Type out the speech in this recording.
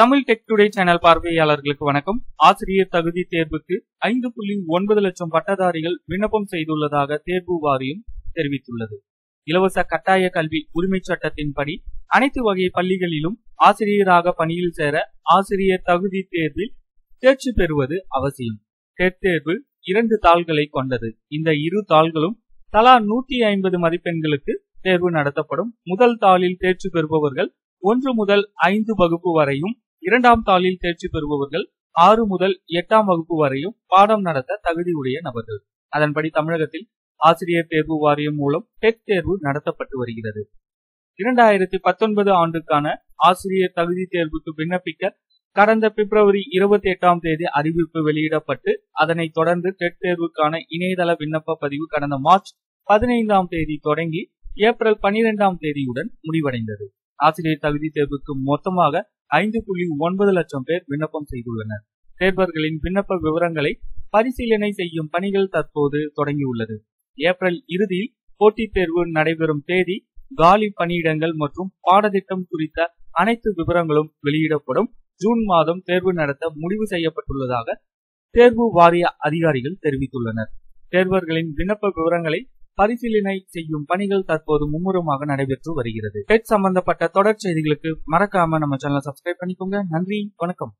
Tamil tech today channel பார்வையாளர்களுக்கு வணக்கம். ஆசிரியர் தகுதி தேர்வுக்கு ஐந்து புள்ளி ஒன்பது லட்சம் பட்டதாரிகள் விண்ணப்பம் செய்துள்ளதாக தேர்வு வாரியம் தெரிவித்துள்ளது. இலவச கட்டாய கல்வி உரிமை சட்டத்தின்படி அனைத்து வகை பள்ளிகளிலும் ஆசிரியராக பணியில் சேர ஆசிரியர் தகுதி தேர்வில் தேர்ச்சி பெறுவது அவசியம். டெட் தேர்வு இரண்டு தாள்களை கொண்டது. இந்த இரு தாள்களும் தலா நூத்தி ஐம்பது மதிப்பெண்களுக்கு தேர்வு நடத்தப்படும். முதல் தாளில் தேர்ச்சி பெறுபவர்கள் ஒன்று முதல் ஐந்து வகுப்பு வரையும் இரண்டாம் தாளில் தேர்ச்சி பெறுபவர்கள் ஆறு முதல் எட்டாம் வகுப்பு வரையும் பாடம் நடத்த தகுதியுடைய நபர்கள். அதன்படி தமிழகத்தில் ஆசிரியர் தேர்வு வாரியம் மூலம் டெட் தேர்வு நடத்தப்பட்டு வருகிறது. இரண்டாயிரத்தி பத்தொன்பது ஆண்டுக்கான ஆசிரியர் தகுதி தேர்வுக்கு விண்ணப்பிக்க கடந்த பிப்ரவரி இருபத்தி எட்டாம் தேதி அறிவிப்பு வெளியிடப்பட்டு அதனைத் தொடர்ந்து டெட் தேர்வுக்கான இணையதள விண்ணப்ப பதிவு கடந்த மார்ச் பதினைந்தாம் தேதி தொடங்கி ஏப்ரல் பனிரெண்டாம் தேதியுடன் முடிவடைந்தது. ஆசிரியர் தகுதி தேர்வுக்கு மொத்தமாக ஐந்து புள்ளி ஒன்பது லட்சம் பேர் விண்ணப்பம் செய்துள்ளனர். தேர்வர்களின் விண்ணப்ப விவரங்களை பரிசீலனை செய்யும் பணிகள் தற்போது தொடங்கியுள்ளது. ஏப்ரல் இறுதியில் போட்டித் தேர்வு நடைபெறும் தேதி காலி பணியிடங்கள் மற்றும் பாடத்திட்டம் குறித்த அனைத்து விவரங்களும் வெளியிடப்படும். ஜூன் மாதம் தேர்வு நடத்த முடிவு செய்யப்பட்டுள்ளதாக தேர்வு வாரிய அதிகாரிகள் தெரிவித்துள்ளனர். தேர்வர்களின் விண்ணப்ப விவரங்களை பரிசீலனை செய்யும் பணிகள் தற்போது மும்முரமாக நடைபெற்று வருகிறது. பெட் சம்பந்தப்பட்ட தொடர் செய்திகளுக்கு மறக்காம நம்ம சேனலை சப்ஸ்கிரைப் பண்ணிக்கோங்க. நன்றி. வணக்கம்.